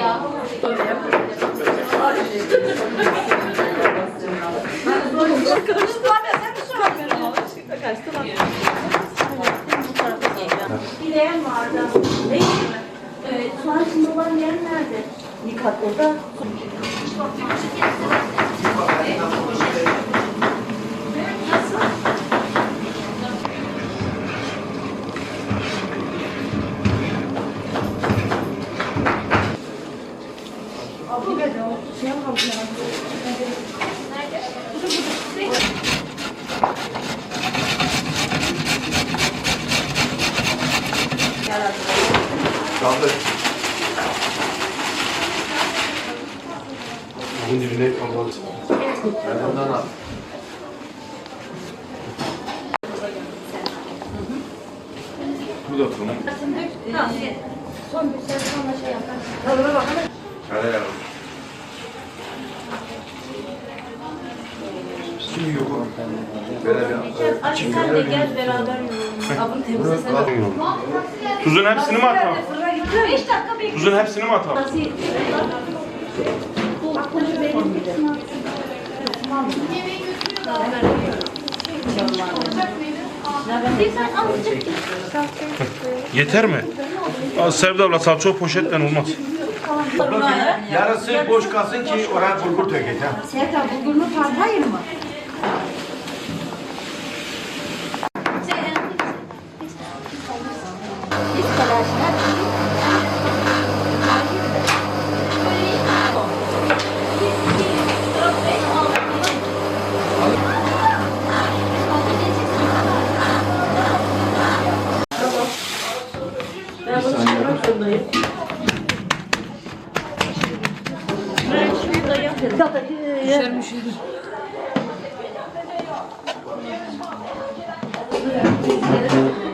ya. Dileyen vardı. Değil mi? Evet, sonra şimdi olan yer nerede? Nikat orada. Kaldır. Bunun dibine kalmalı. Ben ondan al. Bu da tamam. Son bir ses sonra şey yapar. Hadi yavrum. Kim yok o? Bir Ali sen de gel beraber yürüyelim. Abim temizlesene. Tuzun hepsini mi atalım? Fırına gidiyor. 5 dakika bekle. Tuzun hepsini mi atalım? Sen Yeter mi? Sevda abla salça poşetten olmaz. Yarısı boş kalsın ki oraya bulgur dökeceğim. Serkan bulgurunu tartayım mı? Ben Düşermiş.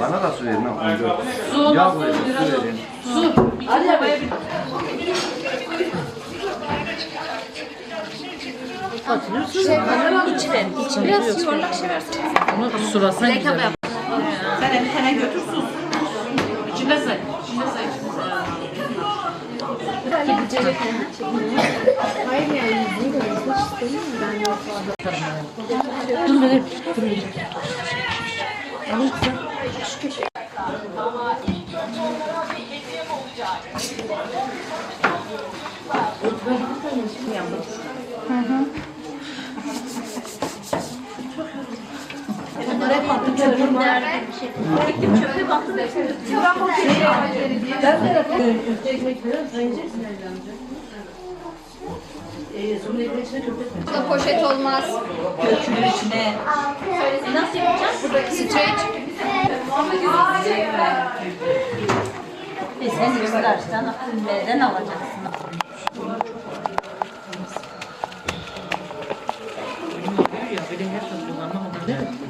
Bana da su verin ha. Su Ya koyun, su verin. Biraz yuvarlak şey versene. Surasına Dilek abla güzel. yap. Sen bir tane götür sus. Dur vereyim. Dur vereyim. Bunlar hep şey. Ben de köfte ekmek falan amca. Ee, ekmek. Burada poşet olmaz. Götürür içine. Nasıl yapacağız? Streç. E sen istersen ürünlerden alacaksın. Ya böyle her çocuğun anlamadım değil mi?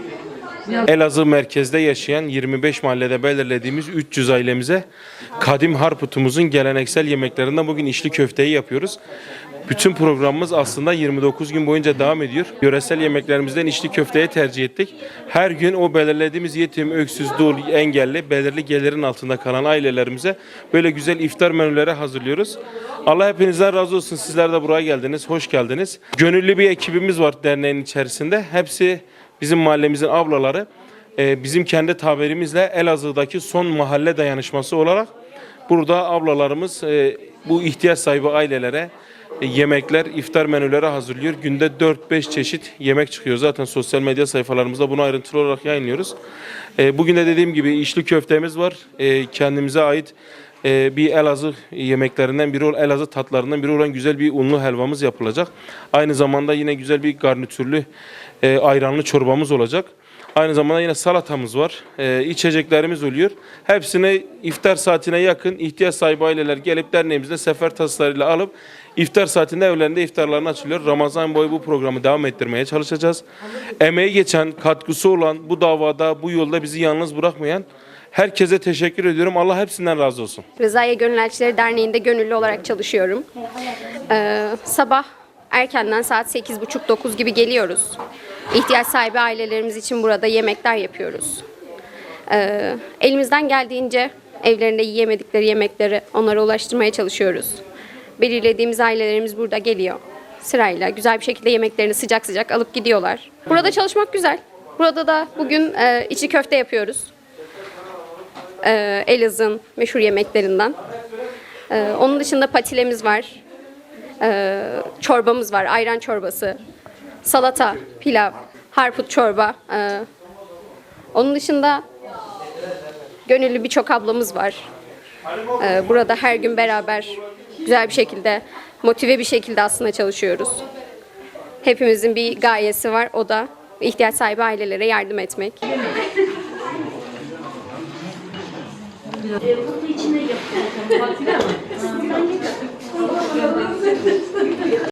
Elazığ merkezde yaşayan 25 mahallede belirlediğimiz 300 ailemize kadim harputumuzun geleneksel yemeklerinden bugün içli köfteyi yapıyoruz. Bütün programımız aslında 29 gün boyunca devam ediyor. Yöresel yemeklerimizden içli köfteye tercih ettik. Her gün o belirlediğimiz yetim, öksüz, dul, engelli, belirli gelirin altında kalan ailelerimize böyle güzel iftar menüleri hazırlıyoruz. Allah hepinizden razı olsun. Sizler de buraya geldiniz. Hoş geldiniz. Gönüllü bir ekibimiz var derneğin içerisinde. Hepsi bizim mahallemizin ablaları. Ee, bizim kendi tabirimizle Elazığ'daki son mahalle dayanışması olarak burada ablalarımız e, bu ihtiyaç sahibi ailelere yemekler, iftar menüleri hazırlıyor. Günde 4-5 çeşit yemek çıkıyor. Zaten sosyal medya sayfalarımızda bunu ayrıntılı olarak yayınlıyoruz. E, bugün de dediğim gibi içli köftemiz var. E, kendimize ait e, bir Elazığ yemeklerinden biri, Elazığ tatlarından biri olan güzel bir unlu helvamız yapılacak. Aynı zamanda yine güzel bir garnitürlü e, ayranlı çorbamız olacak. Aynı zamanda yine salatamız var. Ee, içeceklerimiz oluyor. Hepsini iftar saatine yakın ihtiyaç sahibi aileler gelip derneğimizde sefer taslarıyla alıp iftar saatinde evlerinde iftarlarını açılıyor. Ramazan boyu bu programı devam ettirmeye çalışacağız. Emeği geçen, katkısı olan bu davada, bu yolda bizi yalnız bırakmayan herkese teşekkür ediyorum. Allah hepsinden razı olsun. Rızaiye Gönül Elçileri Derneği'nde gönüllü olarak çalışıyorum. Ee, sabah erkenden saat 8.30-9 gibi geliyoruz. İhtiyaç sahibi ailelerimiz için burada yemekler yapıyoruz. Ee, elimizden geldiğince evlerinde yiyemedikleri yemekleri onlara ulaştırmaya çalışıyoruz. Belirlediğimiz ailelerimiz burada geliyor. Sırayla güzel bir şekilde yemeklerini sıcak sıcak alıp gidiyorlar. Burada çalışmak güzel. Burada da bugün e, içi köfte yapıyoruz e, Elazığ'ın meşhur yemeklerinden. E, onun dışında patilemiz var. E, çorbamız var, ayran çorbası, salata, pilav, harput çorba. E, onun dışında gönüllü birçok ablamız var. E, burada her gün beraber güzel bir şekilde, motive bir şekilde aslında çalışıyoruz. Hepimizin bir gayesi var, o da ihtiyaç sahibi ailelere yardım etmek.